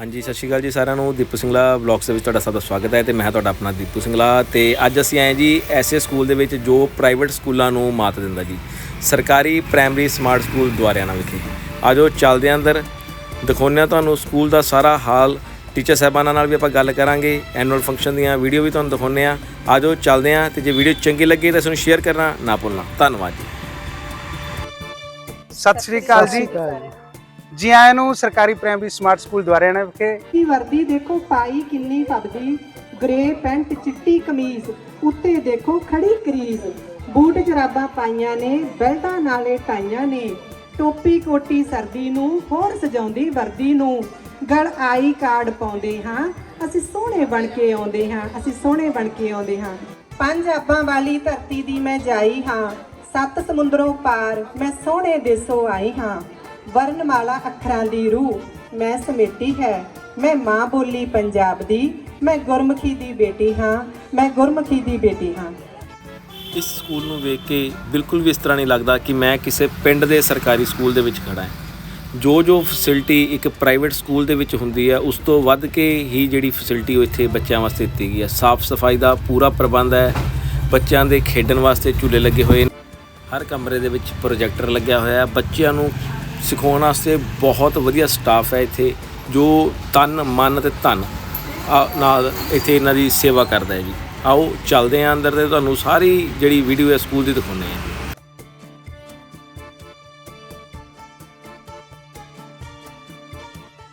ਹਾਂਜੀ ਸਤਿ ਸ਼੍ਰੀ ਅਕਾਲ ਜੀ ਸਾਰਿਆਂ ਨੂੰ। ਦੀਪੂ ਸਿੰਘਲਾ ਬਲੌਗਸ ਦੇ ਵਿੱਚ ਤੁਹਾਡਾ ਸਭ ਦਾ ਸਵਾਗਤ ਹੈ ਤੇ ਮੈਂ ਤੁਹਾਡਾ ਆਪਣਾ ਦੀਪੂ ਸਿੰਘਲਾ ਤੇ ਅੱਜ ਅਸੀਂ ਆਏ ਜੀ ਐਸੇ ਸਕੂਲ ਦੇ ਵਿੱਚ ਜੋ ਪ੍ਰਾਈਵੇਟ ਸਕੂਲਾਂ ਨੂੰ ਮਾਤ ਦਿੰਦਾ ਜੀ। ਸਰਕਾਰੀ ਪ੍ਰਾਇਮਰੀ ਸਮਾਰਟ ਸਕੂਲ ਦੁਆਰਿਆਣਾ ਵਿਖੇ ਆਜੋ ਚੱਲਦੇ ਹਾਂ ਅੰਦਰ। ਦਿਖਾਉਂਦੇ ਹਾਂ ਤੁਹਾਨੂੰ ਸਕੂਲ ਦਾ ਸਾਰਾ ਹਾਲ। ਟੀਚਰ ਸਾਹਿਬਾਨਾਂ ਨਾਲ ਵੀ ਆਪਾਂ ਗੱਲ ਕਰਾਂਗੇ ਐਨੂਅਲ ਫੰਕਸ਼ਨ ਦੀਆਂ ਵੀਡੀਓ ਵੀ ਤੁਹਾਨੂੰ ਦਿਖਾਉਂਦੇ ਹਾਂ। ਆਜੋ ਚੱਲਦੇ ਹਾਂ ਤੇ ਜੇ ਵੀਡੀਓ ਚੰਗੀ ਲੱਗੇ ਤਾਂ ਇਸ ਨੂੰ ਸ਼ੇਅਰ ਕਰਨਾ ਨਾ ਭੁੱਲਣਾ। ਧੰਨਵਾਦ ਜੀ। ਸਤਿ ਸ਼੍ਰੀ ਅਕਾਲ ਜੀ। ਜੀ ਆਇਆਂ ਨੂੰ ਸਰਕਾਰੀ ਪ੍ਰਾਇਮਰੀ ਸਮਾਰਟ ਸਕੂਲ ਦੁਆਰਿਆਣਾ ਵਿਖੇ ਦੀ ਵਰਦੀ ਦੇਖੋ, ਪਾਈ ਕਿੰਨੀ ਫੱਬਦੀ ਗ੍ਰੇ ਪੈਂਟ, ਚਿੱਟੀ ਕਮੀਜ਼, ਉੱਤੇ ਦੇਖੋ ਖੜੀ ਕਰੀਜ਼। ਬੂਟ ਜਰਾਬਾਂ ਪਾਈਆਂ ਨੇ, ਬੈਲਟਾਂ ਨਾਲੇ ਟਾਈਆਂ ਨੇ। ਟੋਪੀ ਕੋਟੀ ਸਰਦੀ ਨੂੰ, ਹੋਰ ਸਜਾਉਂਦੀ ਵਰਦੀ ਨੂੰ। ਗਲ ਆਈ ਕਾਰਡ ਪਾਉਂਦੇ ਹਾਂ, ਅਸੀਂ ਸੋਹਣੇ ਬਣ ਕੇ ਆਉਂਦੇ ਹਾਂ, ਅਸੀਂ ਸੋਹਣੇ ਬਣ ਕੇ ਆਉਂਦੇ ਹਾਂ। ਪੰਜ ਆਬਾਂ ਵਾਲੀ ਧਰਤੀ ਦੀ ਮੈਂ ਜਾਈ ਹਾਂ, ਸੱਤ ਸਮੁੰਦਰੋਂ ਪਾਰ, ਮੈਂ ਸੋਹਣੇ ਦੇਸੋਂ ਆਈ ਹਾਂ। ਵਰਨਮਾਲਾ ਅੱਖਰਾਂ ਦੀ ਰੂਹ ਮੈਂ ਸਮੇਟੀ ਹੈ। ਮੈਂ ਮਾਂ ਬੋਲੀ ਪੰਜਾਬ ਦੀ, ਮੈਂ ਗੁਰਮੁਖੀ ਦੀ ਬੇਟੀ ਹਾਂ, ਮੈਂ ਗੁਰਮੁਖੀ ਦੀ ਬੇਟੀ ਹਾਂ। ਇਸ ਸਕੂਲ ਨੂੰ ਵੇਖ ਕੇ ਬਿਲਕੁਲ ਵੀ ਇਸ ਤਰ੍ਹਾਂ ਨਹੀਂ ਲੱਗਦਾ ਕਿ ਮੈਂ ਕਿਸੇ ਪਿੰਡ ਦੇ ਸਰਕਾਰੀ ਸਕੂਲ ਦੇ ਵਿੱਚ ਖੜਾ ਹਾਂ। ਜੋ ਜੋ ਫੈਸਿਲਿਟੀ ਇੱਕ ਪ੍ਰਾਈਵੇਟ ਸਕੂਲ ਦੇ ਵਿੱਚ ਹੁੰਦੀ ਹੈ ਉਸ ਤੋਂ ਵੱਧ ਕੇ ਹੀ ਜਿਹੜੀ ਫੈਸਿਲਿਟੀ ਉਹ ਇੱਥੇ ਬੱਚਿਆਂ ਵਾਸਤੇ ਦਿੱਤੀ ਗਈ ਹੈ ਸਾਫ਼ ਸਫ਼ਾਈ ਦਾ ਪੂਰਾ ਪ੍ਰਬੰਧ ਹੈ। ਬੱਚਿਆਂ ਦੇ ਖੇਡਣ ਵਾਸਤੇ ਝੂਲੇ ਲੱਗੇ ਹੋਏ ਨੇ। ਹਰ ਕਮਰੇ ਦੇ ਵਿੱਚ ਪ੍ਰੋਜੈਕਟਰ ਲੱਗਿਆ ਹੋਇਆ ਹੈ। ਬੱਚਿਆਂ ਨੂੰ ਸਿਖਾਉਣ ਵਾਸਤੇ ਬਹੁਤ ਵਧੀਆ ਸਟਾਫ ਹੈ ਇੱਥੇ, ਜੋ ਤਨ, ਮਨ ਤੇ ਧਨ, ਆ- ਨਾਲ ਇੱਥੇ ਇਹਨਾਂ ਦੀ ਸੇਵਾ ਕਰਦਾ ਹੈ ਜੀ। ਆਓ ਚੱਲਦੇ ਹਾਂ ਅੰਦਰ ਤੇ ਤੁਹਾਨੂੰ ਸਾਰੀ ਜਿਹੜੀ ਵੀਡੀਓ ਹੈ ਸਕੂਲ ਦੀ ਦਿਖਾਉਂਦੇ ਹਾਂ। ਜੀ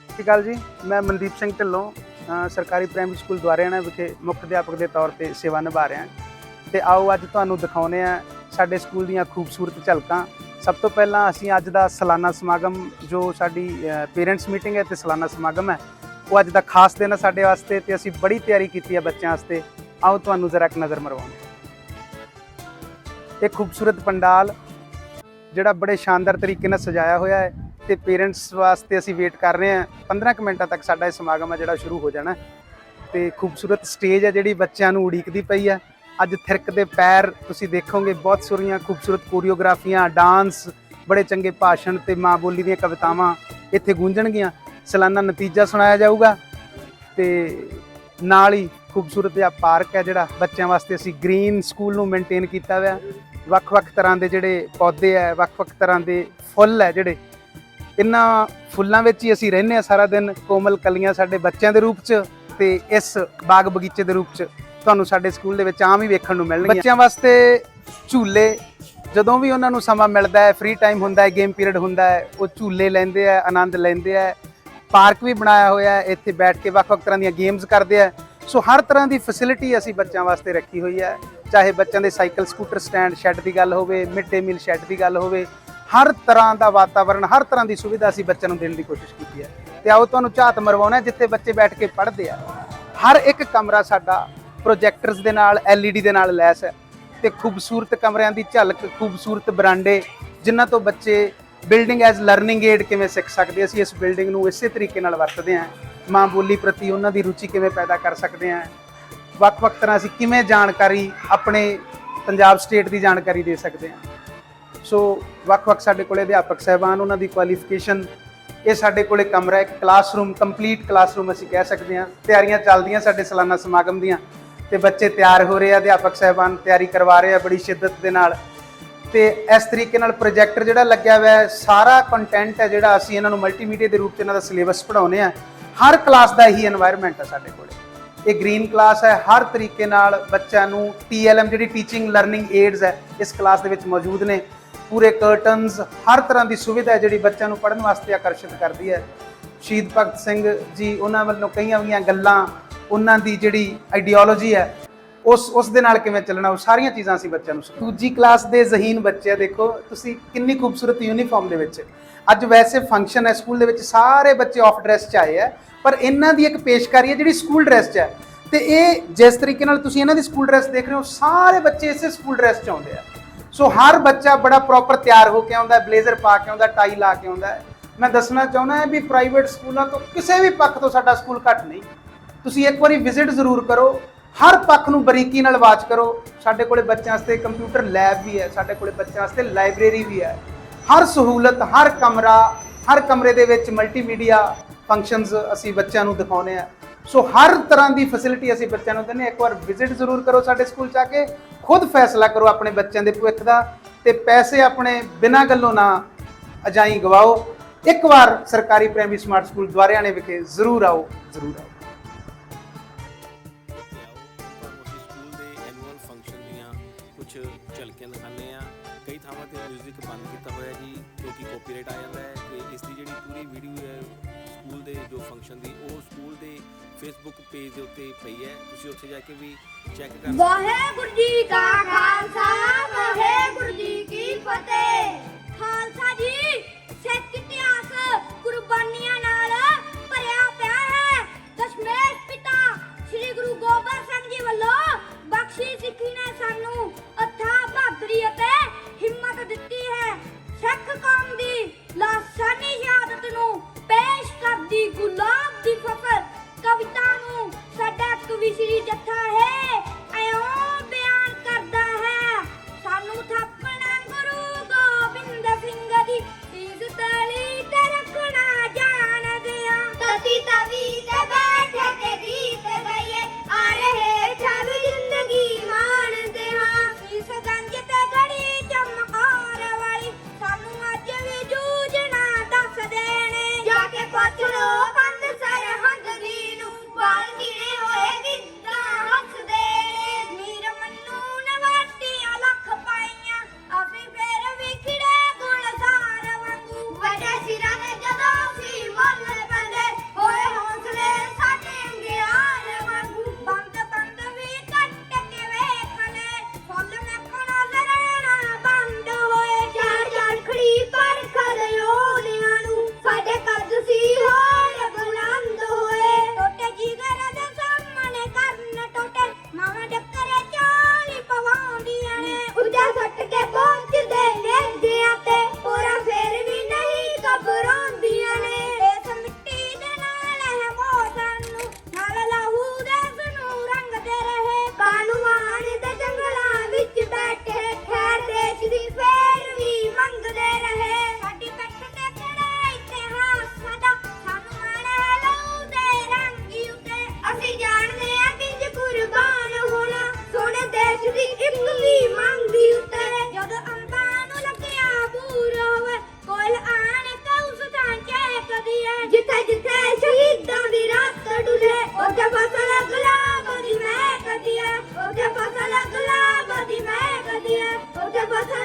ਸਤਿ ਸ਼੍ਰੀ ਅਕਾਲ ਜੀ, ਮੈਂ ਮਨਦੀਪ ਸਿੰਘ ਢਿੱਲੋਂ ਸਰਕਾਰੀ ਪ੍ਰਾਇਮਰੀ ਸਕੂਲ ਦੁਆਰਿਆਣਾ ਵਿਖੇ ਮੁੱਖ ਅਧਿਆਪਕ ਦੇ ਤੌਰ ਤੇ ਸੇਵਾ ਨਿਭਾ ਰਿਹਾ। ਤੇ ਆਓ ਅੱਜ ਤੁਹਾਨੂੰ ਦਿਖਾਉਨੇ ਆ ਸਾਡੇ ਸਕੂਲ ਦੀਆਂ ਖੂਬਸੂਰਤ ਝਲਕਾਂ। ਸਭ ਤੋਂ ਪਹਿਲਾਂ ਅਸੀਂ ਅੱਜ ਦਾ ਸਾਲਾਨਾ ਸਮਾਗਮ, ਜੋ ਸਾਡੀ ਪੇਰੈਂਟਸ ਮੀਟਿੰਗ ਹੈ ਤੇ ਸਾਲਾਨਾ ਸਮਾਗਮ ਹੈ, ਉਹ ਅੱਜ ਦਾ ਖਾਸ ਦਿਨ ਹੈ ਸਾਡੇ ਵਾਸਤੇ ਤੇ ਅਸੀਂ ਬੜੀ ਤਿਆਰੀ ਕੀਤੀ ਹੈ ਬੱਚਿਆਂ ਵਾਸਤੇ। ਆਓ ਤੁਹਾਨੂੰ ਜ਼ਰਾ ਇੱਕ ਨਜ਼ਰ ਮਰਵਾਉਂਦੇ ਇਹ ਖੂਬਸੂਰਤ ਪੰਡਾਲ, ਜਿਹੜਾ ਬੜੇ ਸ਼ਾਨਦਾਰ ਤਰੀਕੇ ਨਾਲ ਸਜਾਇਆ ਹੋਇਆ ਹੈ ਤੇ ਪੇਰੈਂਟਸ ਵਾਸਤੇ ਅਸੀਂ ਵੇਟ ਕਰ ਰਹੇ ਹਾਂ। 15 ਕੁ ਮਿੰਟਾਂ ਤੱਕ ਸਾਡਾ ਇਹ ਸਮਾਗਮ ਹੈ ਜਿਹੜਾ ਸ਼ੁਰੂ ਹੋ ਜਾਣਾ ਹੈ। ਤੇ ਖੂਬਸੂਰਤ ਸਟੇਜ ਹੈ ਜਿਹੜੀ ਬੱਚਿਆਂ ਨੂੰ ਉਡੀਕਦੀ ਪਈ ਹੈ। ਅੱਜ ਥਿਰਕ ਦੇ ਪੈਰ ਤੁਸੀਂ ਦੇਖੋਗੇ, ਬਹੁਤ ਸੋਹਣੀਆਂ, ਖੂਬਸੂਰਤ ਕੋਰੀਓਗ੍ਰਾਫੀਆਂ, ਡਾਂਸ, ਬੜੇ ਚੰਗੇ ਭਾਸ਼ਣ ਤੇ ਮਾਂ ਬੋਲੀ ਦੀਆਂ ਕਵਿਤਾਵਾਂ ਇੱਥੇ ਗੂੰਜਣਗੀਆਂ। ਸਾਲਾਨਾ ਨਤੀਜਾ ਸੁਣਾਇਆ ਜਾਊਗਾ ਤੇ ਨਾਲ ਹੀ ਖੂਬਸੂਰਤ ਜਿਹਾ ਪਾਰਕ ਹੈ ਜਿਹੜਾ ਬੱਚਿਆਂ ਵਾਸਤੇ ਅਸੀਂ ਗ੍ਰੀਨ ਸਕੂਲ ਨੂੰ ਮੇਨਟੇਨ ਕੀਤਾ ਹੋਇਆ। ਵੱਖ-ਵੱਖ ਤਰ੍ਹਾਂ ਦੇ ਜਿਹੜੇ ਪੌਦੇ ਹੈ, ਵੱਖ-ਵੱਖ ਤਰ੍ਹਾਂ ਦੇ ਫੁੱਲ ਹੈ ਜਿਹੜੇ, ਇਹਨਾਂ ਫੁੱਲਾਂ ਵਿੱਚ ਹੀ ਅਸੀਂ ਰਹਿੰਦੇ ਆ ਸਾਰਾ ਦਿਨ ਕੋਮਲ ਕਲੀਆਂ ਸਾਡੇ ਬੱਚਿਆਂ ਦੇ ਰੂਪ 'ਚ ਤੇ ਇਸ ਬਾਗ ਬਗੀਚੇ ਦੇ ਰੂਪ 'ਚ। ਤੁਹਾਨੂੰ ਸਾਡੇ ਸਕੂਲ ਦੇ ਵਿੱਚ ਆਮ ਹੀ ਵੇਖਣ ਨੂੰ ਮਿਲਣਗੀਆਂ। ਬੱਚਿਆਂ ਵਾਸਤੇ ਝੂਲੇ, ਜਦੋਂ ਵੀ ਉਹਨਾਂ ਨੂੰ ਸਮਾਂ ਮਿਲਦਾ ਹੈ ਫ੍ਰੀ ਟਾਈਮ ਹੁੰਦਾ ਹੈ ਗੇਮ ਪੀਰੀਅਡ ਹੁੰਦਾ ਹੈ, ਉਹ ਝੂਲੇ ਲੈਂਦੇ ਆ ਆਨੰਦ ਲੈਂਦੇ ਆ ਪਾਰਕ ਵੀ ਬਣਾਇਆ ਹੋਇਆ ਹੈ, ਇੱਥੇ ਬੈਠ ਕੇ ਵੱਖ-ਵੱਖ ਤਰ੍ਹਾਂ ਦੀਆਂ ਗੇਮਸ ਕਰਦੇ ਆ ਸੋ ਹਰ ਤਰ੍ਹਾਂ ਦੀ ਫੈਸਿਲਿਟੀ ਅਸੀਂ ਬੱਚਿਆਂ ਵਾਸਤੇ ਰੱਖੀ ਹੋਈ ਹੈ। ਚਾਹੇ ਬੱਚਿਆਂ ਦੇ ਸਾਈਕਲ, ਸਕੂਟਰ ਸਟੈਂਡ ਸ਼ੈੱਡ ਦੀ ਗੱਲ ਹੋਵੇ ਮਿਡ ਡੇ ਮੀਲ ਸ਼ੈੱਡ ਦੀ ਗੱਲ ਹੋਵੇ, ਹਰ ਤਰ੍ਹਾਂ ਦਾ ਵਾਤਾਵਰਣ ਹਰ ਤਰ੍ਹਾਂ ਦੀ ਸੁਵਿਧਾ ਅਸੀਂ ਬੱਚਿਆਂ ਨੂੰ ਦੇਣ ਦੀ ਕੋਸ਼ਿਸ਼ ਕੀਤੀ ਹੈ। ਤੇ ਆਓ ਤੁਹਾਨੂੰ ਝਾਤ ਮਰਵਾਉਣਾ ਜਿੱਥੇ ਬੱਚੇ ਬੈਠ ਕੇ ਪੜ੍ਹਦੇ ਆ। ਹਰ ਇੱਕ ਕਮਰਾ ਸਾਡਾ ਪ੍ਰੋਜੈਕਟਰਸ ਦੇ ਨਾਲ, LED ਦੇ ਨਾਲ ਲੈਸ ਹੈ ਤੇ ਖੂਬਸੂਰਤ ਕਮਰਿਆਂ ਦੀ ਝਲਕ, ਖੂਬਸੂਰਤ ਬਰਾਂਡੇ, ਜਿਨ੍ਹਾਂ ਤੋਂ ਬੱਚੇ ਬਿਲਡਿੰਗ ਐਜ਼ ਲਰਨਿੰਗ ਏਡ ਕਿਵੇਂ ਸਿੱਖ ਸਕਦੇ ਅਸੀਂ ਇਸ ਬਿਲਡਿੰਗ ਨੂੰ ਇਸੇ ਤਰੀਕੇ ਨਾਲ ਵਰਤਦੇ ਹਾਂ। ਮਾਂ ਬੋਲੀ ਪ੍ਰਤੀ ਉਹਨਾਂ ਦੀ ਰੁਚੀ ਕਿਵੇਂ ਪੈਦਾ ਕਰ ਸਕਦੇ ਹਾਂ। ਵੱਖ-ਵੱਖ ਤਰ੍ਹਾਂ ਅਸੀਂ ਕਿਵੇਂ ਜਾਣਕਾਰੀ ਆਪਣੇ ਪੰਜਾਬ ਸਟੇਟ ਦੀ ਜਾਣਕਾਰੀ ਦੇ ਸਕਦੇ ਹਾਂ। ਸੋ ਵੱਖ-ਵੱਖ ਸਾਡੇ ਕੋਲੇ ਅਧਿਆਪਕ ਸਹਿਬਾਨ, ਉਹਨਾਂ ਦੀ ਕੁਆਲੀਫਿਕੇਸ਼ਨ ਇਹ ਸਾਡੇ ਕੋਲੇ ਕਮਰਾ ਇੱਕ ਕਲਾਸਰੂਮ ਕੰਪਲੀਟ ਕਲਾਸਰੂਮ ਅਸੀਂ ਕਹਿ ਸਕਦੇ ਹਾਂ। ਤਿਆਰੀਆਂ ਚੱਲਦੀਆਂ ਸਾਡੇ ਸਾਲਾਨਾ ਸਮਾਗਮ ਦੀਆਂ। ਤੇ ਬੱਚੇ ਤਿਆਰ ਹੋ ਰਹੇ ਆ, ਅਧਿਆਪਕ ਸਹਿਬਾਨ ਤਿਆਰੀ ਕਰਵਾ ਰਹੇ ਆ ਬੜੀ ਸ਼ਿੱਦਤ ਦੇ ਨਾਲ। ਤੇ ਇਸ ਤਰੀਕੇ ਨਾਲ ਪ੍ਰੋਜੈਕਟਰ ਜਿਹੜਾ ਲੱਗਿਆ ਹੋਇਆ ਹੈ, ਸਾਰਾ ਕੰਟੈਂਟ ਹੈ ਜਿਹੜਾ ਅਸੀਂ ਇਹਨਾਂ ਨੂੰ ਮਲਟੀਮੀਡੀਆ ਦੇ ਰੂਪ 'ਚ ਇਹਨਾਂ ਦਾ ਸਿਲੇਬਸ ਪੜਾਉਨੇ ਆ। ਹਰ ਕਲਾਸ ਦਾ ਹੀ এনवायरमेंट ਹੈ ਸਾਡੇ ਕੋਲ। ਇਹ ਗ੍ਰੀਨ ਕਲਾਸ ਹੈ, ਹਰ ਤਰੀਕੇ ਨਾਲ ਬੱਚਿਆਂ ਨੂੰ ਟੀਐਲਐਮ ਜਿਹੜੀ ਟੀਚਿੰਗ ਲਰਨਿੰਗ ਏਡਸ ਹੈ, ਇਸ ਕਲਾਸ ਦੇ ਵਿੱਚ ਮੌਜੂਦ ਨੇ। ਪੂਰੇ ਕਰਟਨਸ ਹਰ ਤਰ੍ਹਾਂ ਦੀ ਸੁਵਿਧਾ ਹੈ ਜਿਹੜੀ ਬੱਚਿਆਂ ਨੂੰ ਪੜਨ ਵਾਸਤੇ ਆਕਰਸ਼ਿਤ ਕਰਦੀ ਹੈ। ਸ਼ਹੀਦ ਭਗਤ ਸਿੰਘ ਜੀ, ਉਹਨਾਂ ਵੱਲੋਂ ਕਈਆਂ ਵੀਆਂ ਗੱਲਾਂ ਉਹਨਾਂ ਦੀ ਜਿਹੜੀ ਆਈਡੀਓਲੋਜੀ ਹੈ, ਉਸ ਉਸ ਦੇ ਨਾਲ ਕਿਵੇਂ ਚੱਲਣਾ, ਉਹ ਸਾਰੀਆਂ ਚੀਜ਼ਾਂ ਅਸੀਂ ਬੱਚਿਆਂ ਨੂੰ ਸਿਖਾਉਂਦੇ ਦੂਜੀ ਕਲਾਸ ਦੇ ਜ਼ਹੀਨ ਬੱਚੇ ਆ, ਦੇਖੋ, ਤੁਸੀਂ ਕਿੰਨੀ ਖੂਬਸੂਰਤ ਯੂਨੀਫਾਰਮ ਦੇ ਵਿੱਚ। ਅੱਜ ਵੈਸੇ ਫੰਕਸ਼ਨ ਹੈ ਸਕੂਲ ਦੇ ਵਿੱਚ ਸਾਰੇ ਬੱਚੇ ਆਫ ਡਰੈਸ 'ਚ ਆਏ ਆ, ਪਰ ਇਹਨਾਂ ਦੀ ਇੱਕ ਪੇਸ਼ਕਾਰੀ ਹੈ, ਜਿਹੜੀ ਸਕੂਲ ਡਰੈਸ 'ਚ ਹੈ। ਤੇ ਇਹ ਜਿਸ ਤਰੀਕੇ ਨਾਲ ਤੁਸੀਂ ਇਹਨਾਂ ਦੀ ਸਕੂਲ ਡਰੈਸ ਦੇਖ ਰਹੇ ਹੋ, ਸਾਰੇ ਬੱਚੇ ਇਸੇ ਸਕੂਲ ਡਰੈਸ 'ਚ ਆਉਂਦੇ ਆ। ਸੋ ਹਰ ਬੱਚਾ ਬੜਾ ਪ੍ਰੋਪਰ ਤਿਆਰ ਹੋ ਕੇ ਆਉਂਦਾ ਬਲੇਜ਼ਰ ਪਾ ਕੇ ਆਉਂਦਾ ਟਾਈ ਲਾ ਕੇ ਆਉਂਦਾ ਮੈਂ ਦੱਸਣਾ ਚਾਹੁੰਦਾ ਹਾਂ ਵੀ ਪ੍ਰਾਈਵੇਟ ਸਕੂਲਾਂ ਤੋਂ ਕਿਸੇ ਵੀ ਪੱਖ ਤੋਂ ਸਾਡਾ ਸਕੂਲ ਘੱਟ ਨਹੀਂ। ਤੁਸੀਂ ਇੱਕ ਵਾਰੀ ਵਿਜ਼ਿਟ ਜ਼ਰੂਰ ਕਰੋ। ਹਰ ਪੱਖ ਨੂੰ ਬਰੀਕੀ ਨਾਲ ਵਾਚ ਕਰੋ। ਸਾਡੇ ਕੋਲੇ ਬੱਚਿਆਂ ਵਾਸਤੇ ਕੰਪਿਊਟਰ ਲੈਬ ਵੀ ਹੈ, ਸਾਡੇ ਕੋਲੇ ਬੱਚਿਆਂ ਵਾਸਤੇ ਲਾਇਬ੍ਰੇਰੀ ਵੀ ਹੈ। ਹਰ ਸਹੂਲਤ, ਹਰ ਕਮਰਾ, ਹਰ ਕਮਰੇ ਦੇ ਵਿੱਚ ਮਲਟੀਮੀਡੀਆ ਫੰਕਸ਼ਨਸ ਅਸੀਂ ਬੱਚਿਆਂ ਨੂੰ ਦਿਖਾਉਂਦੇ ਆ ਸੋ ਹਰ ਤਰ੍ਹਾਂ ਦੀ ਫੈਸਿਲਿਟੀ ਅਸੀਂ ਬੱਚਿਆਂ ਨੂੰ ਦਿੰਦੇ ਹਾਂ। ਇੱਕ ਵਾਰ ਵਿਜ਼ਿਟ ਜ਼ਰੂਰ ਕਰੋ ਸਾਡੇ ਸਕੂਲ 'ਚ ਆ ਕੇ। ਖੁਦ ਫੈਸਲਾ ਕਰੋ ਆਪਣੇ ਬੱਚਿਆਂ ਦੇ ਭਵਿੱਖ ਦਾ ਤੇ ਪੈਸੇ ਆਪਣੇ ਬਿਨਾਂ ਗੱਲੋਂ ਨਾ ਅਜਾਈ ਗਵਾਓ। ਇੱਕ ਵਾਰ ਸਰਕਾਰੀ ਪ੍ਰਾਇਮਰੀ ਸਮਾਰਟ ਸਕੂਲ ਦੁਆਰਿਆਣੇ ਵਿਖੇ ਜ਼ਰੂਰ ਆਓ ਜ਼ਰੂਰ ਆਓ। ਬੰਦ ਕੀਤਾ ਹੋਇਆ ਜੀ ਕਿਉਂਕਿ ਕਾਪੀਰਾਈਟ ਆ ਜਾਂਦਾ ਹੈ ਤੇ ਇਸ ਦੀ ਜਿਹੜੀ ਪੂਰੀ ਵੀਡੀਓ ਹੈ ਸਕੂਲ ਦੇ ਜੋ ਫੰਕਸ਼ਨ ਦੀ, ਉਹ ਸਕੂਲ ਦੇ ਫੇਸਬੁੱਕ ਪੇਜ ਦੇ ਉੱਤੇ ਪਈ ਹੈ। ਤੁਸੀਂ ਉੱਥੇ ਜਾ ਕੇ ਵੀ ਚੈੱਕ ਕਰ ਵਾਹਿਗੁਰੂ ਜੀ ਕਾ ਖਾਲਸਾ, ਵਾਹਿਗੁਰੂ ਜੀ ਕੀ ਫਤਿਹ। ਖਾਲਸਾ ਜੀ ਸਿੱਖ ਇਤਿਹਾਸ ਕੁਰਬਾਨੀਆਂ ਨਾਲ ਭਰਿਆ ਪਿਆ ਹੈ। ਦਸ਼ਮੇਸ਼ ਪਿਤਾ ਸ੍ਰੀ ਗੁਰੂ ਗੋਬਿੰਦ ਸਿੰਘ ਜੀ ਵੱਲੋਂ ਬਖਸ਼ੀ ਸਿੱਖੀ ਨੇ ਸਾਨੂੰ ਹੈ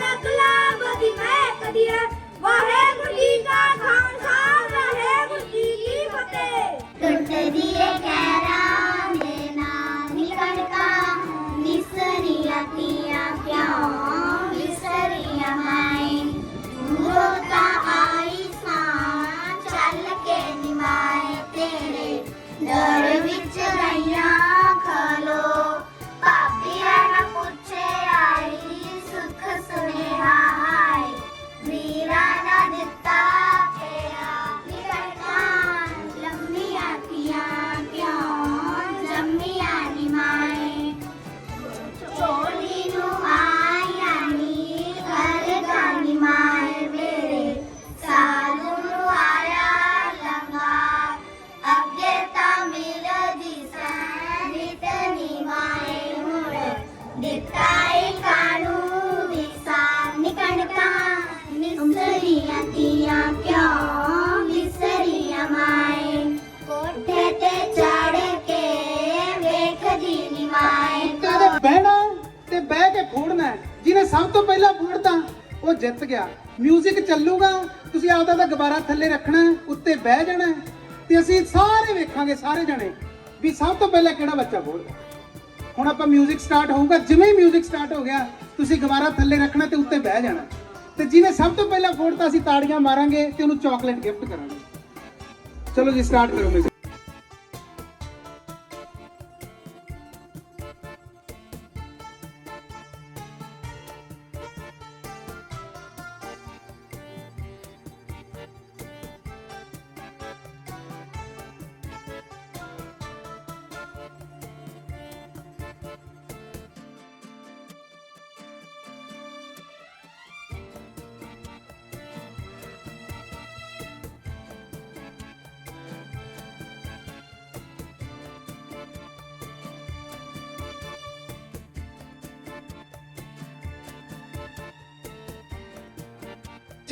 ਈ ਕਾਨੂੰ ਵਿਸਾਰ ਨਿਕਣਕਾ ਨਿਸਰੀਆਂ ਤੀਆਂ ਕਿਉਂ ਵਿਸਰੀਆਂ ਮਾਏ ਕੋਠੇ ਤੇ ਚੜ ਕੇ ਵੇਖਦੀ ਨੀ ਮਾਏ ਤੇ ਬਹਿਣਾ ਤੇ ਬਹਿ ਕੇ ਫੋੜਨਾ ਜਿਹਨੇ ਸਭ ਤੋਂ ਪਹਿਲਾਂ ਫੋੜਤਾ ਉਹ ਜਿੱਤ ਗਿਆ 뮤직 ਚੱਲੂਗਾ ਤੁਸੀਂ ਆਪਦਾ ਦਾ ਗੁਬਾਰਾ ਥੱਲੇ ਰੱਖਣਾ ਉੱਤੇ ਬਹਿ ਜਾਣਾ ਤੇ ਅਸੀਂ ਸਾਰੇ ਵੇਖਾਂਗੇ ਸਾਰੇ ਜਣੇ ਵੀ ਸਭ ਤੋਂ ਪਹਿਲਾਂ ਕਿਹੜਾ ਬੱਚਾ ਬੋਲਦਾ ਹੁਣ ਆਪਾਂ 뮤직 ਸਟਾਰਟ ਹੋਊਗਾ ਜਿਵੇਂ ਹੀ 뮤직 ਸਟਾਰਟ ਹੋ ਗਿਆ ਤੁਸੀਂ ਗੁਬਾਰਾ ਥੱਲੇ ਰੱਖਣਾ ਤੇ ਉੱਤੇ ਬਹਿ ਜਾਣਾ ਤੇ ਜਿਹਨੇ ਸਭ ਤੋਂ ਪਹਿਲਾਂ ਫੋੜਤਾ ਅਸੀਂ ਤਾੜੀਆਂ ਮਾਰਾਂਗੇ ਤੇ ਉਹਨੂੰ ਚਾਕਲੇਟ ਗਿਫਟ ਕਰਾਂਗੇ ਚਲੋ ਜੀ ਸਟਾਰਟ ਕਰੋ music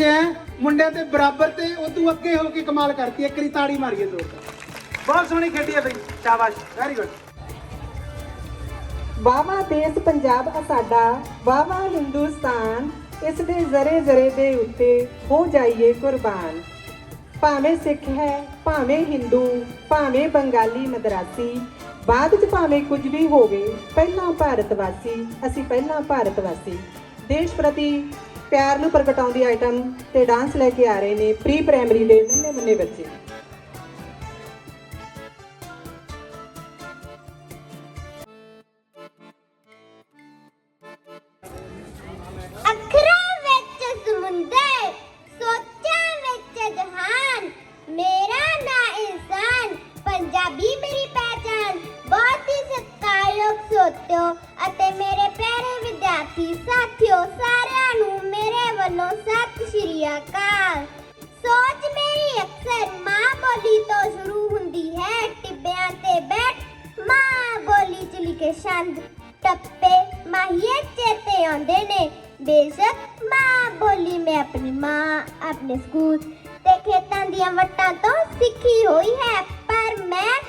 'ਚ ਮੁੰਡਿਆਂ ਦੇ ਬਰਾਬਰ ਤੇ ਉਹ ਅੱਗੇ ਹੋ ਕੇ ਕਮਾਲ ਕਰਤੀ, ਇੱਕ ਵਾਰੀ ਤਾੜੀ ਮਾਰੀਏ ਜ਼ੋਰਦਾਰ ਬਹੁਤ ਸੋਹਣੀ ਖੇਡੀ ਹੈ ਬਈ, ਸ਼ਾਬਾਸ਼ ਵੈਰੀ ਗੁੱਡ ਵਾਵਾ ਦੇਸ਼ ਪੰਜਾਬ ਸਾਡਾ ਵਾਵਾ ਹਿੰਦੁਸਤਾਨ, ਇਸ ਦੇ ਜ਼ਰੇ ਜ਼ਰੇ ਦੇ ਉੱਤੇ ਹੋ ਜਾਈਏ ਕੁਰਬਾਨ। ਭਾਵੇਂ ਸਿੱਖ ਹੈ, ਭਾਵੇਂ ਹਿੰਦੂ, ਭਾਵੇਂ ਬੰਗਾਲੀ ਮਦਰਾਸੀ, ਬਾਅਦ ਚ ਭਾਵੇਂ ਕੁਝ ਵੀ ਹੋਵੇ, ਪਹਿਲਾਂ ਭਾਰਤ ਵਾਸੀ, ਅਸੀਂ ਪਹਿਲਾਂ ਭਾਰਤ ਵਾਸੀ। ਦੇਸ਼ ਪ੍ਰਤੀ ਪਿਆਰ ਨੂੰ ਪ੍ਰਗਟਾਉਂਦੀ ਆਈਟਮ ਤੇ ਡਾਂਸ ਲੈ ਕੇ ਆ ਰਹੇ ਨੇ ਪ੍ਰੀ ਪ੍ਰਾਇਮਰੀ ਦੇ ਨੰਨੇ ਮੰਨੇ ਬੱਚੇ। ਛੰਦ ਟੱਪੇ ਮਾਹੀਏ ਚੇਤੇ ਆਉਂਦੇ ਨੇ। ਬੇਸ਼ੱਕ ਮਾਂ ਬੋਲੀ ਮੈਂ ਆਪਣੀ ਮਾਂ, ਆਪਣੇ ਸਕੂਲ ਤੇ ਖੇਤਾਂ ਦੀਆਂ ਵੱਟਾਂ ਤੋਂ ਸਿੱਖੀ ਹੋਈ ਹੈ। ਪਰ ਮੈਂ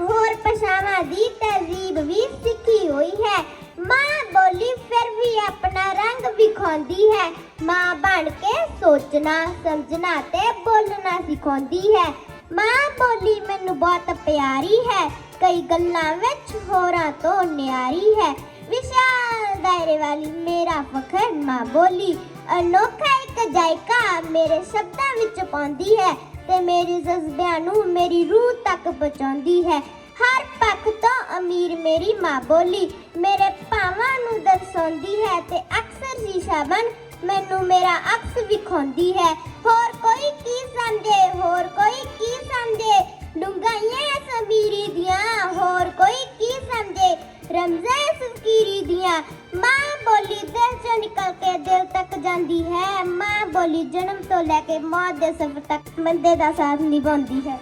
ਹੋਰ ਭਾਸ਼ਾਵਾਂ ਦੀ ਤਹਿਜ਼ੀਬ ਵੀ ਸਿੱਖੀ ਹੋਈ ਹੈ। ਮਾਂ ਬੋਲੀ ਫਿਰ ਵੀ ਆਪਣਾ ਰੰਗ ਵਿਖਾਉਂਦੀ ਹੈ। ਮਾਂ ਬਣ ਕੇ ਸੋਚਣਾ, ਸਮਝਣਾ ਤੇ ਬੋਲਣਾ ਸਿਖਾਉਂਦੀ ਹੈ। ਮਾਂ ਬੋਲੀ ਮੈਨੂੰ ਬਹੁਤ ਪਿਆਰੀ ਹੈ। ਕਈ ਗੱਲਾਂ ਵਿੱਚ ਹੋਰਾਂ ਤੋਂ ਨਿਆਰੀ ਹੈ। ਵਿਸ਼ਾਲ ਦਾਇਰੇ ਵਾਲੀ ਮੇਰਾ ਫਖਰ ਮਾਂ ਬੋਲੀ। ਅਨੋਖਾ ਇੱਕ ਜਾਇਕਾ ਮੇਰੇ ਸ਼ਬਦਾਂ ਵਿੱਚ ਪਾਉਂਦੀ ਹੈ ਤੇ ਮੇਰੇ ਜਜ਼ਬਿਆਂ ਨੂੰ ਮੇਰੀ ਰੂਹ ਤੱਕ ਪਹੁੰਚਾਉਂਦੀ ਹੈ। ਹਰ ਪੱਖ ਤੋਂ ਅਮੀਰ ਮੇਰੀ ਮਾਂ ਬੋਲੀ। ਮੇਰੇ ਭਾਵਾਂ ਨੂੰ ਦਰਸਾਉਂਦੀ ਹੈ ਤੇ ਅਕਸਰ ਸ਼ੀਸ਼ਾ ਬਣ ਮੈਨੂੰ ਮੇਰਾ ਅਕਸ ਵਿਖਾਉਂਦੀ ਹੈ। ਹੋਰ ਕੋਈ ਕੀ ਸਮਝੇ ਹੋਰ ਕੋਈ ਕੀ ਸਮਝੇ ਡੁੰਗਾਈਆਂ ਸਮੀਰੀ ਦੀਆਂ, ਹੋਰ ਕੋਈ ਕੀ ਸਮਝੇ? ਰਮਜ਼ੇ ਸੁਕੀਰੀ ਦੀਆਂ, ਮਾਂ ਬੋਲੀ ਦਿਲ ਚੋਂ ਨਿਕਲ ਕੇ ਦਿਲ ਤੱਕ ਜਾਂਦੀ ਹੈ। ਮਾਂ ਬੋਲੀ ਜਨਮ ਤੋਂ ਲੈ ਕੇ ਮੌਤ ਦੇ ਸਫ਼ਰ ਤੱਕ ਬੰਦੇ ਦਾ ਸਾਥ ਨਿਭਾਉਂਦੀ ਹੈ।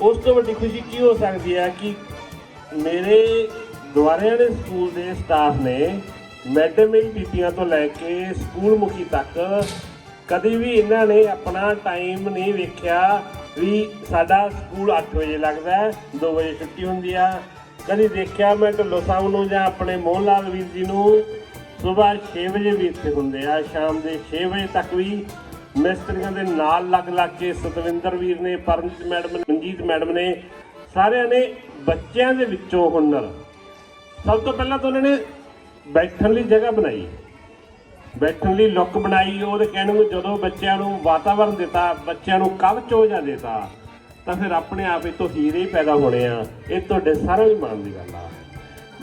ਉਸ ਤੋਂ ਵੱਡੀ ਖੁਸ਼ੀ ਕੀ ਹੋ ਸਕਦੀ ਹੈ ਕਿ ਮੇਰੇ ਦੁਆਰਿਆਂ ਦੇ ਸਕੂਲ ਦੇ ਸਟਾਫ ਨੇ ਮਿਡ ਡੇ ਤੋਂ ਲੈ ਕੇ ਸਕੂਲ ਮੁਖੀ ਤੱਕ ਕਦੇ ਵੀ ਇਹਨਾਂ ਨੇ ਆਪਣਾ ਟਾਈਮ ਨਹੀਂ ਵੇਖਿਆ। ਵੀ ਸਾਡਾ ਸਕੂਲ 8 ਵਜੇ ਲੱਗਦਾ ਹੈ 2 ਵਜੇ ਛੁੱਟੀ ਹੁੰਦੀ ਆ। ਕਦੀ ਦੇਖਿਆ ਮੈਂ ਢੱਲੋ ਸਾਹਿਬ ਨੂੰ ਜਾਂ ਆਪਣੇ ਮੋਹਨ ਲਾਲ ਵੀਰ ਜੀ ਨੂੰ ਸਵੇਰ 6 ਵਜੇ ਵੀ ਇੱਥੇ ਹੁੰਦੇ ਆ। ਸ਼ਾਮ ਦੇ 6 ਵਜੇ ਤੱਕ ਵੀ ਮਿਸਤਰੀਆਂ ਦੇ ਨਾਲ ਲੱਗ ਲੱਗ ਕੇ ਸਤਵਿੰਦਰ ਵੀਰ ਨੇ, ਪਰਮਜੀਤ ਮੈਡਮ ਮਨਜੀਤ ਮੈਡਮ ਨੇ, ਸਾਰਿਆਂ ਨੇ ਬੱਚਿਆਂ ਦੇ ਵਿੱਚੋਂ ਹੁਨਰ ਸਭ ਤੋਂ ਪਹਿਲਾਂ ਤਾਂ ਉਹਨਾਂ ਨੇ ਬੈਠਣ ਲਈ ਜਗ੍ਹਾ ਬਣਾਈ। ਬੈਠਣ ਲਈ ਲੁੱਕ ਬਣਾਈ ਉਹਦੇ ਕਹਿਣ ਨੂੰ ਜਦੋਂ ਬੱਚਿਆਂ ਨੂੰ ਵਾਤਾਵਰਣ ਦਿੱਤਾ, ਬੱਚਿਆਂ ਨੂੰ ਕਵਚ ਹੋ ਜਾ ਦਿੱਤਾ, ਤਾਂ ਫਿਰ ਆਪਣੇ ਆਪ ਇਹ ਤੋਂ ਹੀਰੇ ਪੈਦਾ ਹੋਣੇ ਆ। ਇਹ ਤੁਹਾਡੇ ਸਾਰਿਆਂ ਲਈ ਮਾਣ ਦੀ ਗੱਲ ਆ।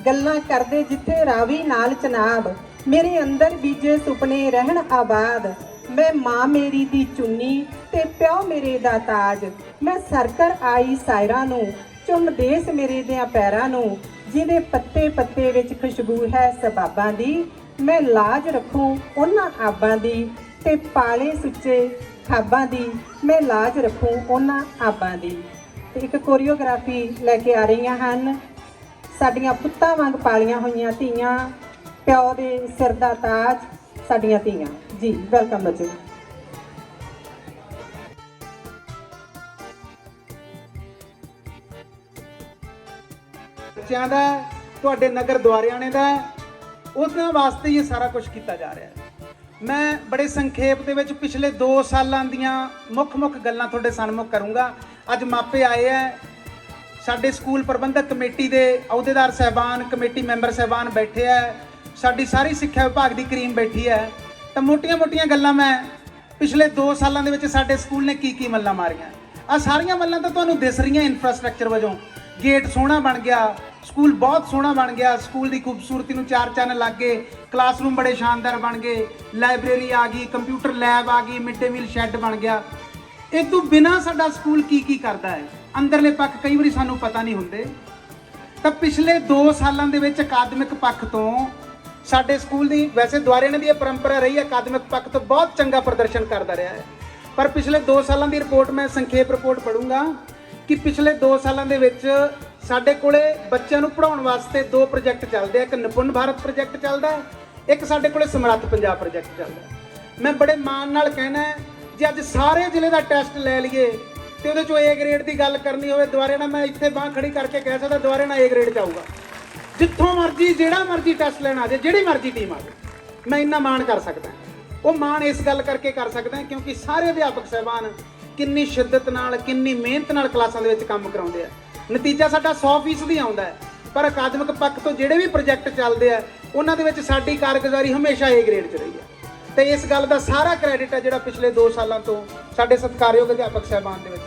ਗੱਲਾਂ ਕਰਦੇ ਜਿੱਥੇ ਰਾਵੀ ਨਾਲ ਚਨਾਬ, ਮੇਰੇ ਅੰਦਰ ਬੀਜੇ ਸੁਪਨੇ ਰਹਿਣ ਆਬਾਦ। ਮੈਂ ਮਾਂ ਮੇਰੀ ਦੀ ਚੁੰਨੀ ਤੇ ਪਿਓ ਮੇਰੇ ਦਾ ਤਾਜ। ਮੈਂ ਸਰਕਰ ਆਈ ਸਾਇਰਾਂ ਨੂੰ, ਚੁੰਮ ਦੇਸ ਮੇਰੇ ਦਿਆਂ ਪੈਰਾਂ ਨੂੰ, ਜਿਹਦੇ ਪੱਤੇ ਪੱਤੇ ਵਿੱਚ ਖੁਸ਼ਬੂ ਹੈ ਸਬਾਬਾਂ ਦੀ। ਮੈਂ ਲਾਜ ਰੱਖੂੰ ਉਹਨਾਂ ਆਬਾਂ ਦੀ ਤੇ ਪਾਲੇ ਸੁੱਚੇ ਖਾਬਾਂ ਦੀ ਮੈਂ ਲਾਜ ਰੱਖੂੰ ਉਹਨਾਂ ਆਬਾਂ ਦੀ। ਤੇ ਇੱਕ ਕੋਰੀਓਗ੍ਰਾਫੀ ਲੈ ਕੇ ਆ ਰਹੀਆਂ ਹਨ। ਸਾਡੀਆਂ ਪੁੱਤਾਂ ਵਾਂਗ ਪਾਲੀਆਂ ਹੋਈਆਂ ਧੀਆਂ, ਪਿਓ ਦੇ ਸਿਰ ਦਾ ਤਾਜ ਸਾਡੀਆਂ ਧੀਆਂ। ਜੀ, ਵੈਲਕਮ ਬੱਚੇ। ਬੱਚਿਆਂ ਦਾ, ਤੁਹਾਡੇ ਨਗਰ ਦੁਆਰਿਆਣੇ ਦਾ ਉਹਨਾਂ ਵਾਸਤੇ ਹੀ ਇਹ ਸਾਰਾ ਕੁਝ ਕੀਤਾ ਜਾ ਰਿਹਾ ਹੈ। ਮੈਂ ਬੜੇ ਸੰਖੇਪ ਦੇ ਵਿੱਚ ਪਿਛਲੇ 2 ਸਾਲਾਂ ਦੀਆਂ ਮੁੱਖ-ਮੁੱਖ ਗੱਲਾਂ ਤੁਹਾਡੇ ਸਾਹਮਣੇ ਕਰੂੰਗਾ। ਅੱਜ ਮਾਪੇ ਆਏ ਹੈ। ਸਾਡੇ ਸਕੂਲ ਪ੍ਰਬੰਧਕ ਕਮੇਟੀ ਦੇ ਅਹੁਦੇਦਾਰ ਸਹਿਬਾਨ, ਕਮੇਟੀ ਮੈਂਬਰ ਸਹਿਬਾਨ ਬੈਠੇ ਹੈ। ਸਾਡੀ ਸਾਰੀ ਸਿੱਖਿਆ ਵਿਭਾਗ ਦੀ ਕਰੀਮ ਬੈਠੀ ਹੈ। ਤਾਂ ਮੋਟੀਆਂ-ਮੋਟੀਆਂ ਗੱਲਾਂ ਮੈਂ ਪਿਛਲੇ 2 ਸਾਲਾਂ ਦੇ ਵਿੱਚ ਸਾਡੇ ਸਕੂਲ ਨੇ ਕੀ ਕੀ ਮੱਲਾਂ ਮਾਰੀਆਂ। ਆ ਸਾਰੀਆਂ ਮੱਲਾਂ ਤਾਂ ਤੁਹਾਨੂੰ ਦਿਸ ਰਹੀਆਂ ਇਨਫਰਾਸਟ੍ਰਕਚਰ ਵਜੋਂ। ਗੇਟ ਸੋਹਣਾ ਬਣ ਗਿਆ, ਸਕੂਲ ਬਹੁਤ ਸੋਹਣਾ ਬਣ ਗਿਆ, ਸਕੂਲ ਦੀ ਖੂਬਸੂਰਤੀ ਨੂੰ ਚਾਰ ਚੰਨ ਲੱਗ ਗਏ, ਕਲਾਸਰੂਮ ਬੜੇ ਸ਼ਾਨਦਾਰ ਬਣ ਗਏ, ਲਾਇਬ੍ਰੇਰੀ ਆ ਗਈ, ਕੰਪਿਊਟਰ ਲੈਬ ਆ ਗਈ, ਮਿਡ ਡੇ ਮੀਲ ਸ਼ੈੱਡ ਬਣ ਗਿਆ। ਇਹ ਤੋਂ ਬਿਨਾ ਸਾਡਾ ਸਕੂਲ ਕੀ ਕੀ ਕਰਦਾ ਹੈ? ਅੰਦਰਲੇ ਪੱਖ ਕਈ ਵਾਰੀ ਸਾਨੂੰ ਪਤਾ ਨਹੀਂ ਹੁੰਦੇ। ਤਾਂ ਪਿਛਲੇ 2 ਸਾਲਾਂ ਦੇ ਵਿੱਚ ਅਕਾਦਮਿਕ ਪੱਖ ਤੋਂ ਸਾਡੇ ਸਕੂਲ ਦੀ ਵੈਸੇ ਦੁਆਰੇ ਦੀ ਇਹ ਪਰੰਪਰਾ ਰਹੀ ਹੈ, ਅਕਾਦਮਿਕ ਪੱਖ ਤੋਂ ਬਹੁਤ ਚੰਗਾ ਪ੍ਰਦਰਸ਼ਨ ਕਰਦਾ ਰਿਹਾ ਹੈ। ਪਰ ਪਿਛਲੇ 2 ਸਾਲਾਂ ਦੀ ਰਿਪੋਰਟ ਮੈਂ ਸੰਖੇਪ ਰਿਪੋਰਟ ਪੜੂੰਗਾ। ਕਿ ਪਿਛਲੇ 2 ਸਾਲਾਂ ਦੇ ਵਿੱਚ ਸਾਡੇ ਕੋਲੇ ਬੱਚਿਆਂ ਨੂੰ ਪੜਾਉਣ ਵਾਸਤੇ ਦੋ ਪ੍ਰੋਜੈਕਟ ਚੱਲਦੇ ਆ। ਇੱਕ ਨਿਪੁੰਨ ਭਾਰਤ ਪ੍ਰੋਜੈਕਟ ਚੱਲਦਾ ਇੱਕ ਸਾਡੇ ਕੋਲੇ ਸਮਰੱਥ ਪੰਜਾਬ ਪ੍ਰੋਜੈਕਟ ਚੱਲਦਾ ਮੈਂ ਬੜੇ ਮਾਣ ਨਾਲ ਕਹਿਣਾ ਜੇ ਅੱਜ ਸਾਰੇ ਜ਼ਿਲ੍ਹੇ ਦਾ ਟੈਸਟ ਲੈ ਲਈਏ ਤੇ ਉਹਦੇ ਚੋਂ A ਗ੍ਰੇਡ ਦੀ ਗੱਲ ਕਰਨੀ ਹੋਵੇ, ਦੁਬਾਰੇ ਨਾ ਮੈਂ ਇੱਥੇ ਬਾਹ ਖੜੀ ਕਰਕੇ ਕਹਿ ਸਕਦਾ ਦੁਬਾਰੇ ਨਾ A ਗ੍ਰੇਡ ਚ ਆਊਗਾ। ਜਿੱਥੋਂ ਮਰਜ਼ੀ, ਜਿਹੜਾ ਮਰਜ਼ੀ ਟੈਸਟ ਲੈਣਾ ਆ ਜਾਏ, ਜਿਹੜੀ ਮਰਜ਼ੀ ਟੀਮ ਆ ਜਾਏ, ਮੈਂ ਇੰਨਾ ਮਾਣ ਕਰ ਸਕਦਾ। ਉਹ ਮਾਣ ਇਸ ਗੱਲ ਕਰਕੇ ਕਰ ਸਕਦਾ ਕਿਉਂਕਿ ਸਾਰੇ ਅਧਿਆਪਕ ਸਹਿਬਾਨ ਕਿੰਨੀ ਸ਼ਿੱਦਤ ਨਾਲ, ਕਿੰਨੀ ਮਿਹਨਤ ਨਾਲ ਕਲਾਸਾਂ ਦੇ ਵਿੱਚ ਕੰਮ ਕਰਾਉਂਦੇ ਆ। ਨਤੀਜਾ ਸਾਡਾ 100% ਹੀ ਆਉਂਦਾ ਹੈ। ਪਰ ਅਕਾਦਮਿਕ ਪੱਖ ਤੋਂ ਜਿਹੜੇ ਵੀ ਪ੍ਰੋਜੈਕਟ ਚੱਲਦੇ ਆ, ਉਹਨਾਂ ਦੇ ਵਿੱਚ ਸਾਡੀ ਕਾਰਗੁਜ਼ਾਰੀ ਹਮੇਸ਼ਾ ਏ ਗ੍ਰੇਡ 'ਚ ਰਹੀ ਹੈ। ਤੇ ਇਸ ਗੱਲ ਦਾ ਸਾਰਾ ਕ੍ਰੈਡਿਟ ਹੈ ਜਿਹੜਾ ਪਿਛਲੇ 2 ਸਾਲਾਂ ਤੋਂ ਸਾਡੇ ਸਤਿਕਾਰਯੋਗ ਅਧਿਆਪਕ ਸਹਿਬਾਨ ਦੇ ਵਿੱਚ